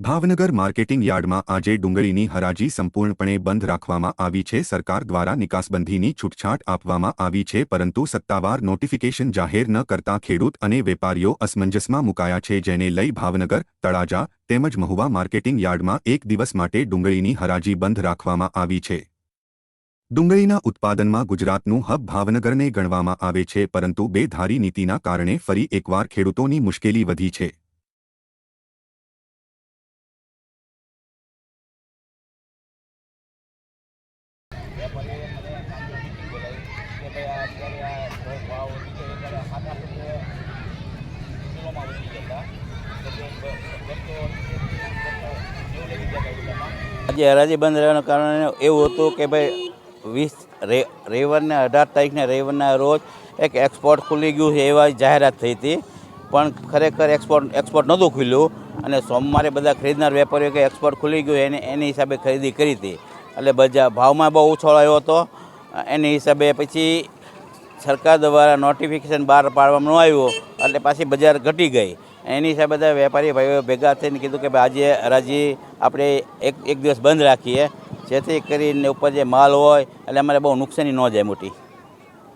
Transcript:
Bhavnagar marketing યાર્ડમાં આજે ડુંગળીની હરાજી સંપૂર્ણપણે બંધ રાખવામાં આવી છે. સરકાર દ્વારા નિકાસબંધીની છૂટછાટ આપવામાં આવી છે, પરંતુ સત્તાવાર નોટિફિકેશન જાહેર ન કરતા ખેડૂત અને વેપારીઓ અસમંજસમાં મુકાયા છે, જેને લઈ ભાવનગર, તળાજા તેમજ મહુવા માર્કેટિંગ યાર્ડમાં એક દિવસ માટે ડુંગળીની હરાજી બંધ રાખવામાં આવી છે. ડુંગળીના ઉત્પાદનમાં ગુજરાતનું હબ ભાવનગરને ગણવામાં આવે છે, પરંતુ બેધારી નીતિના કારણે ફરી એકવાર ખેડૂતોની મુશ્કેલી વધી છે. વેપારીએ આજે હરાજી બંધ રહેવાના કારણે એવું હતું કે ભાઈ વીસ રવિવારને અઢાર તારીખને રવિવારના રોજ એક એક્સપોર્ટ ખુલી ગયું છે એવા જાહેરાત થઈ હતી. પણ ખરેખર એક્સપોર્ટ એક્સપોર્ટ નહોતું ખુલ્યું અને સોમવારે બધા ખરીદનાર વેપારીઓ કે એક્સપોર્ટ ખુલી ગયું એને એની હિસાબે ખરીદી કરી હતી. એટલે બજાર ભાવમાં બહુ ઓછો આવ્યો હતો. એની હિસાબે પછી સરકાર દ્વારા નોટિફિકેશન બહાર પાડવામાં ન આવ્યું, એટલે પાછી બજાર ઘટી ગઈ. એની હિસાબે બધા વેપારી ભાઈઓ ભેગા થઈને કીધું કે આજે હરાજી આપણે એક એક દિવસ બંધ રાખીએ, જેથી કરીને ઉપર જે માલ હોય, એટલે અમારે બહુ નુકસાની ન જાય મોટી.